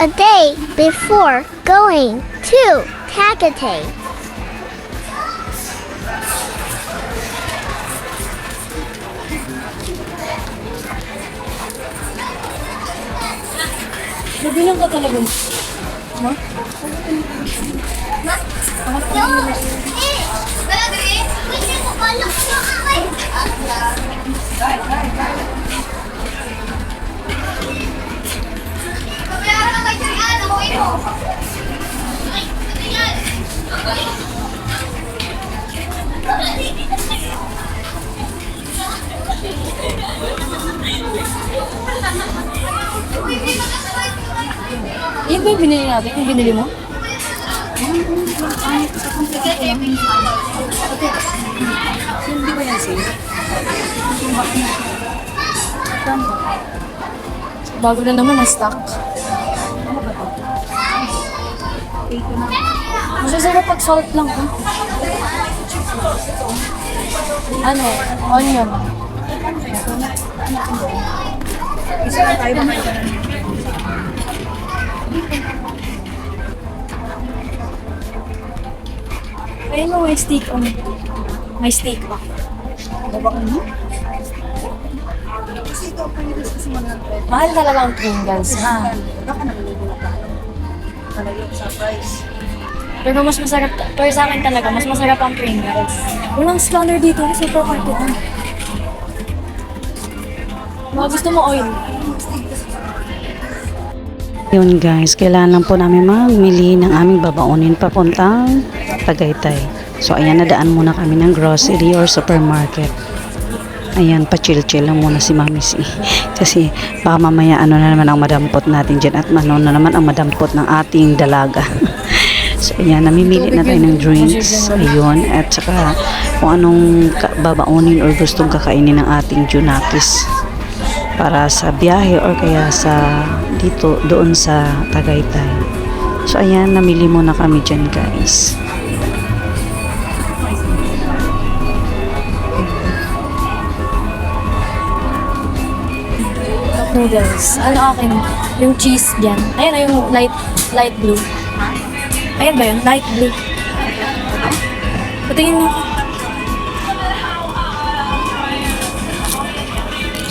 a day before going to Tagaytay. Nabilang ka talaga. Yan ba yung binili natin? Yung binili mo? Hindi ba yan sale? Bago na naman ang stock. Masasarap pag salt lang. Oh. Ano? Onion. Isa na tayo ba? Ayun mo, may steak on. May steak pa. Baba ka mo? Mahal talaga ang Pringles, ha? Pero mas masarap, pero sa akin talaga, mas masarap ang Pringles. Walang scanner dito, supermarket na. Mga gusto mo oil. Yun guys, kailangan po namin magmili ng aming babaunin papuntang Tagaytay. So ayan, nadaan muna kami ng grocery or supermarket. Ayan, pa-chill-chill lang muna si Mami si. Kasi baka mamaya ano na naman ang madampot natin dyan at ano na naman ang madampot ng ating dalaga. so ayan, namimili na tayo ng drinks. Ayun, at saka kung anong babaunin or gustong kakainin ng ating Junakis para sa biyahe or kaya sa dito doon sa Tagaytay. So ayan, namili muna kami dyan guys. Noodles. Ano akin? Yung cheese dyan. Ayan na yung light light blue. Ayan ba yun? Light blue. Patingin mo.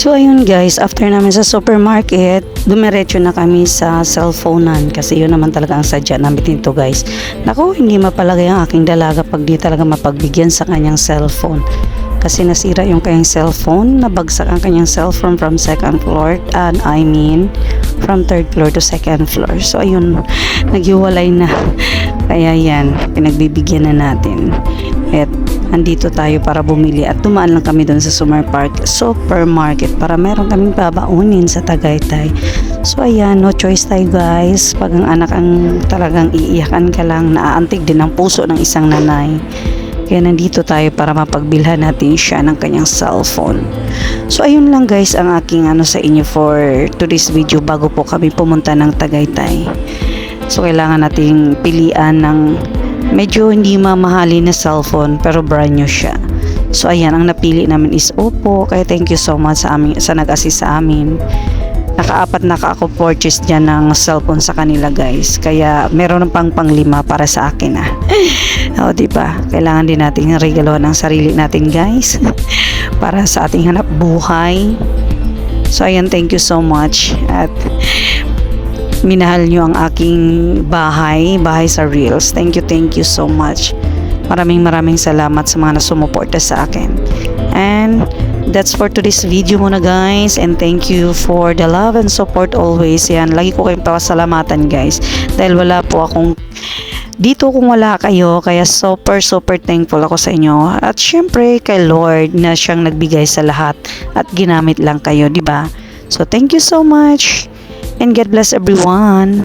So ayun guys, after namin sa supermarket, dumiretso na kami sa cellphonean kasi yun naman talaga ang sadya namin dito guys. Naku, hindi mapalagay ang aking dalaga pag di talaga mapagbigyan sa kanyang cellphone. Kasi nasira yung kanyang cellphone, nabagsak ang kanyang cellphone from second floor, and I mean, from third floor to second floor. So ayun, naghiwalay na. Kaya yan, pinagbibigyan na natin. At andito tayo para bumili at dumaan lang kami doon sa supermarket, supermarket para meron kaming babaunin sa Tagaytay. So ayan, no choice tayo guys. Pag ang anak ang talagang iiyakan ka lang, naaantig din ang puso ng isang nanay. Kaya nandito tayo para mapagbilhan natin siya ng kanyang cellphone. So ayun lang guys ang aking ano sa inyo for today's video bago po kami pumunta ng Tagaytay. So kailangan nating pilian ng medyo hindi mamahali na cellphone pero brand new siya. So ayan ang napili namin is Oppo. Kaya thank you so much sa amin sa nag-assist sa amin. Nakaapat na ako purchase dyan ng cellphone sa kanila guys. Kaya meron ng pang panglima para sa akin ah. o di ba? Kailangan din natin regalohan ang sarili natin guys. para sa ating hanap buhay. So ayan, thank you so much. At minahal nyo ang aking bahay, bahay sa Reels. Thank you, thank you so much. Maraming maraming salamat sa mga nasumuporta sa akin. And that's for today's video muna guys. And thank you for the love and support always. Yan, lagi ko kayong pasalamatan guys. Dahil wala po akong dito kung wala kayo. Kaya super super thankful ako sa inyo. At syempre kay Lord na siyang nagbigay sa lahat at ginamit lang kayo, di ba? So thank you so much. And God bless everyone.